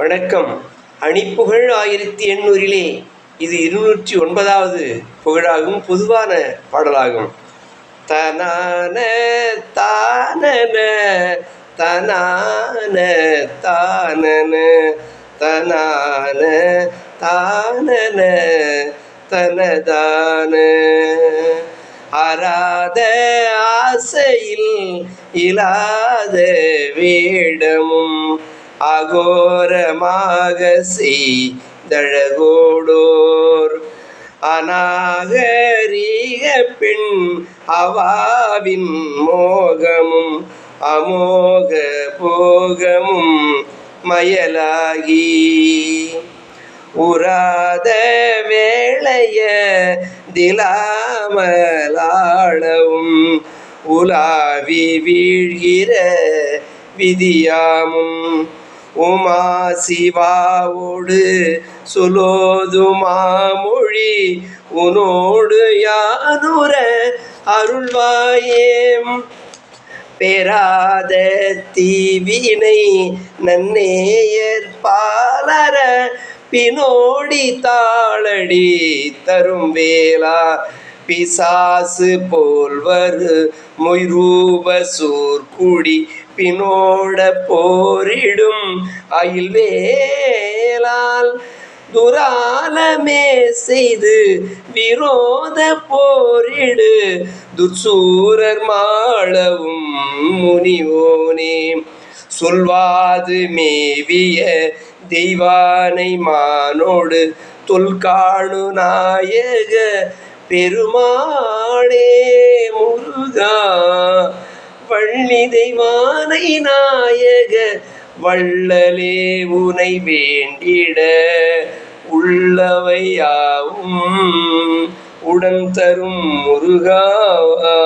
வணக்கம். அணிப்புகழ் ஆயிரத்தி எண்ணூறிலே இது இருநூற்றி ஒன்பதாவது புகழாகும் பொதுவான பாடலாகும். தனான தானன தனான தானன தனான தானன தனதான அராத ஆசையில் இல்லாத வேடமும் அகோரமாக செய்தழகோடோர். அநாகரீக பெண் அவாவின் மோகமும் அமோக போகமும் மயலாகி. உராத வேளைய திலாமலாளவும் உலாவி வீழ்கிற விதியாமும் உமா சிவாவோடு சுலோதுமா மொழி உனோடு யானுர அருள்வாயேம். பெறாத தீவினை நன்னேயர் பாலர பினோடி தாளடி தரும் வேளா பிசாசு போல்வரு மொய்ரூப குடி பினோட போரிடும் அயில் வேலால் துராலமே செய்து விரோத போரிடு. துர்சூரர் மாளவும் முனிவோனே சொல்வாது மேவிய தெய்வானை மானோடு தொல்காணு நாயக பெருமாளே. வள்ளி நாயக வள்ளலே உனை வேண்டிட. உள்ளவையாவும் உடன் தரும் முருகாவா